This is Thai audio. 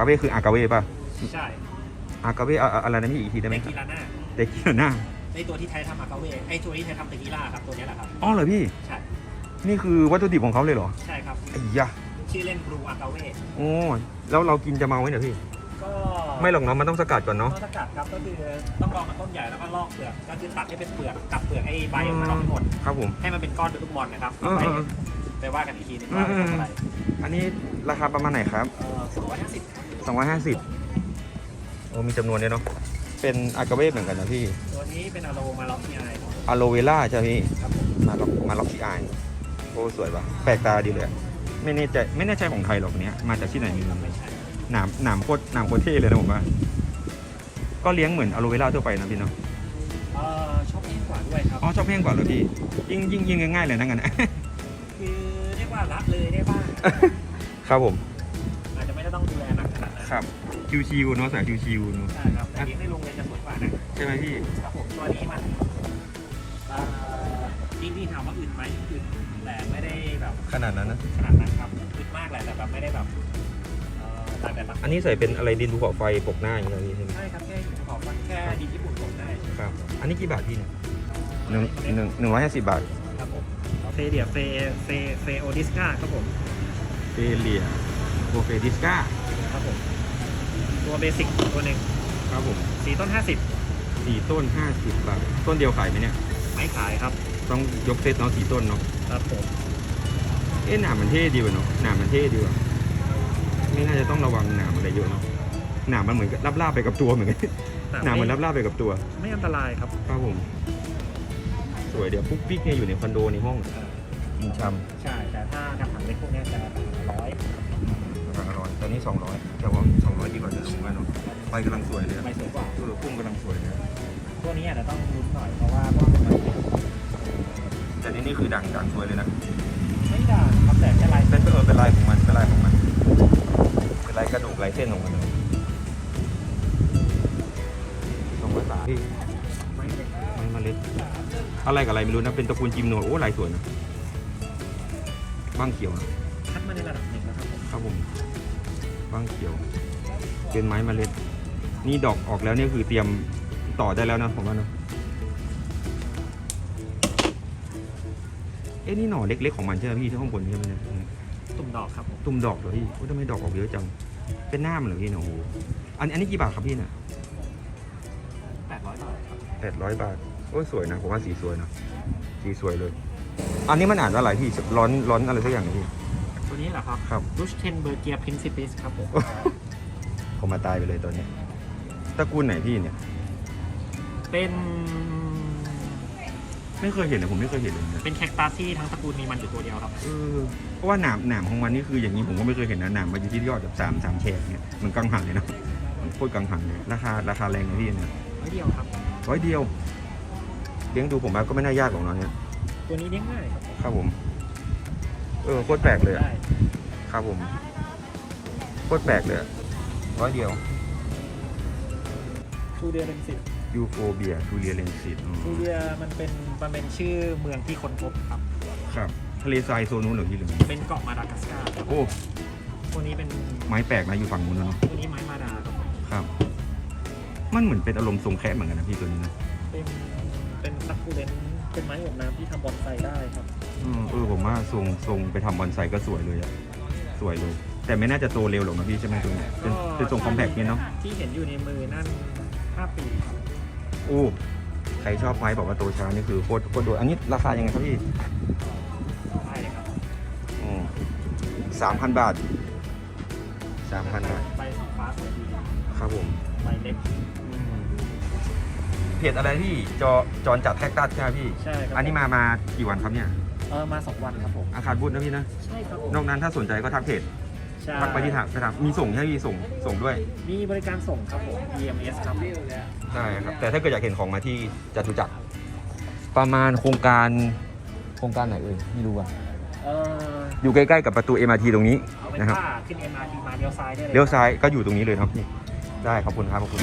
าเว่คืออากาเว่ป่ะ ใช่อากาเว่อะอะอะไรนะพี่อีกทีได้ไหเตมครับกิลาน่าเตกิหน้าไอตัวที่ไทยทำอาคาเว่ไอตัวที่ไทยทำเตกิล่าครับตัวเนี้ยแหละครับ อ๋อเหรอพี่ ใช่ นี่คือวัตถุดิบของเขาเลยเหรอใช่ครับ ไอ้ยะชื่อเล่นบลูอาคาเว่โอ้แล้วเรากินจะเมาไหมเนี่ยพี่ ก็ไม่หรอกเนาะมันต้องสกัดก่อนเนาะ ต้องสกัดครับก็คือต้องรอมันต้นใหญ่แล้วก็ลอกเปลือกก็คือตัดให้เป็นเปลือกกับเปลือกไอ้ใบออกมาออกให้หมด ครับผม ให้มันเป็นก้อนเป็นลูกบอลนะครับเออไปเออไปว่ากันอีกทีนึงว่าเป็นเท่าไหร่อันนี้ราคาประมาณไหนครับ เออสองร้อยห้าสิบ 250โอ้มีจำนวนเนี่ยเนาะเป็นอากาเว่เหมือนกันนะพี่ตัวนี้เป็นอะโลมาล็อกพีไออะโลเวล่าใช่ไหมพี่ครับผมมาล็อกมาล็อกที่อายโอ้สวยปะแปลกตาดีเลยอะไม่แน่ใจไม่แน่ใจของไทยหรอกเนี้ยมาจากที่ไหนไม่รู้ไม่ใช่หนามหนามโคตรหนามโคตรเท่เลยนะผมว่าก็เลี้ยงเหมือนอะโลเวล่าทั่วไปนะพี่เนาะเออชอบเองกว่าด้วยครับอ๋อชอบแห้งกว่าเหรอพี่ยิ่งยิ่งยิ่งง่ายๆเลยนะงั้นนะคือเรียกว่ารักเลยได้บ้างครับผม ครับ ชิวๆเนาะสายชิวๆเนาะ ใช่ครับแต่เลี้ยงในโรงเรียนจะสวยกว่านะใช่ไหมพี่ ครับผมตัวนี้มันเอ่อจริงๆถามว่าอึดไหมอึดแต่ไม่ได้แบบขนาดนั้นนะ ขนาดนั้นครับอึดมากแหละแต่แบบไม่ได้แบบเอ่อตากแดดรักอันนี้ใส่เป็นอะไรดินภูเขาไฟปกหน้าอย่างเงี้ยพี่ใช่ไหมใช่ครับแค่ขอฟันแค่ดินญี่ปุ่นผมได้ครับ อันนี้กี่บาทพี่เนี่ยหนึ่งหนึ่งหนึ่งร้อยห้าสิบบาทครับผมเฟเดียเฟเฟเฟโอดิสกาครับผมเฟเลีย โบเฟดิสกาครับผม ตัวเบสิกตัวหนึ่งครับผมสีต้น 50 สี่ต้นห้าสิบบาท ต้นเดียวขายไหมเนี่ย ไม้ขายครับ ต้องยกเซตเนาะสี่ต้นเนาะ ครับผม เอ๊ะหนามมันเท่ดีว่ะเนาะหนามมันเท่ดีว่ะไม่น่าจะต้องระวังหนามอะไรเยอะเนาะหนามมันเหมือนกับลาบๆไปกับตัวเหมือนกันหนามมันลาบๆไปกับตัวไม่อันตรายครับ ครับผมสวยเดี๋ยวปุ๊กปิ๊กเนี่ยอยู่ในคอนโดในห้องกินชำใช่ แต่ถ้าทำถังเล็กพวกเนี้ยจะร้อย ราคาร้อยตอนนี้สองร้อยแต่ว่าสองร้อยดีกว่าจะสูงกันเนาะใบกำลังสวยเลยอะไม่สวยกว่าเออพุ่มกำลังสวยเลยอะตัวนี้อาจจะต้องลุ้นหน่อยเพราะว่าพวกมันแต่นี่นี่คือด่างด่างสวยเลยนะ ไม่ด่างครับแต่แค่ลายเป็นเออเป็นลายของมันเป็นลายของมันเป็นลายกระดูกลายเส้นของมันเลยสองร้อยบาทพี่ไม่เล็กไม้เมล็ดอะไรกับอะไรไม่รู้นะเป็นตระกูลจิมโนโอ้ลายสวยนะบ้างเขียวนะคัดมาในระดับหนึ่งแล้ว ครับผมครับผมบ้างเขียว เป็นไม้เมล็ด นี่ดอกออกแล้วเนี่ยคือเตรียมต่อได้แล้วนะผมว่าเนอะเอ๊ะนี่หน่อเล็กๆของมันใช่ไหมพี่ที่ข้างบนใช่ไหมเนี่ยตุ่มดอกครับผมตุ่มดอกเหรอพี่โอ้ทำไมดอกออกเยอะจัง เป็นหน้ามันเหรอพี่เนี่ยโอ้โหอันอันนี้กี่บาทครับพี่เนี่ยแปดร้อยบาทครับแปดร้อยบาทโอ้ยสวยนะผมว่าสีสวยนะสีสวยเลย อันนี้มันอ่านว่าอะไรพี่ร้อนร้อนอะไรสักอย่างนะพี่ตัว นี้เหรอครับครับรูชเทนเบอร์เกียพรินซิปิสครับผมผมมาตายไปเลยตัวเนี้ยตระกูลไหนพี่เนี่ย เป็นไม่เคยเห็นเลยผมไม่เคยเห็นเลยเนี่ยเป็นแคคตัสที่ทั้งตระกูลมีมันอยู่ตัวเดียวครับ เออเพราะว่าหนามหนามของมันนี่คืออย่างนี้ผมก็ไม่เคยเห็นนะหนามมันอยู่ที่ยอดแบบสามสามแฉกเนี่ยเหมันกังหันเลยเนอะมันโคตรกังหันเลยราคาราคาแรงนะพี่เนี่ยไม่เดียวครับ ร้อยเดียวเลี้ยงดูผมว่าก็ไม่น่ายากหรอกเนาะเนี่ยตัวนี้เลี้ยงง่ายครับผมครับผม เออโคตรแปลกเลยอะได้ครับผมโคตรแปลกเลยอะร้อยเดียวทูเดียเป็นสิบยูโฟเบียทูเรียเลนซิตทูเดียมันเป็นมันเป็นชื่อเมืองที่คนพบครับ ครับทะเลทรายโซนนู้นเหรอพี่หรือไงเป็นเกาะมาดากัสการ์ครับโอ้ตัวนี้เป็นไม้แปลกนะอยู่ฝั่งนู้นนะเนาะตัวนี้ไม้มาดาครับผมครับ มันเหมือนเป็นอารมณ์ทรงแคะเหมือนกันนะพี่ตัวนี้นะเป็นเป็นซักคูเลนเป็นไม้อบน้ำที่ทำบอนไซได้ครับ อืมเออผมว่าทรงทรงไปทำบอนไซก็สวยเลยอะสวยเลยแต่ไม่น่าจะโตเร็วหรอกนะพี่ใช่ไหมตัวนี้เป็นเป็นทรงคอมแพคเนี่ยเนาะที่เห็นอยู่ในมือนั่น 5 ปีครับโอ้ใครชอบไม้บอกว่าโตช้านี่คือโคตรโคตรโดดอันนี้ราคายังไงครับพี่ได้เลยครับอืมสามพันบาทสามพันบาทใบสีฟ้าสวยดีครับผมใบเล็กเพจอะไรพี่จอจอนจัดแท็กตัสใช่ไหมพี่ใช่ครับอันนี้มามากี่วันครับเนี่ย เออมา2วันครับผม อาคารบุญนะพี่นะ ใช่ครับผม นอกนั้นถ้าสนใจก็ทักเพจใช่ทักไปที่ทางไปทางมีส่งใช่ไหมพี่ส่งส่งด้วย มีบริการส่งครับผม EMS ครับ ใช่ครับ แต่ถ้าเกิดอยากเห็นของมาที่จตุจักรประมาณโครงการโครงการไหนเอ่ยไม่รู้อะเอออยู่ใกล้ ๆ กับประตู MRT ตรงนี้เอาเป็นนะครับว่าขึ้น MRT มาเลี้ยวซ้ายได้เลย เลี้ยวซ้ายก็อยู่ตรงนี้เลยครับพี่ได้ขอบคุณครับขอบคุณ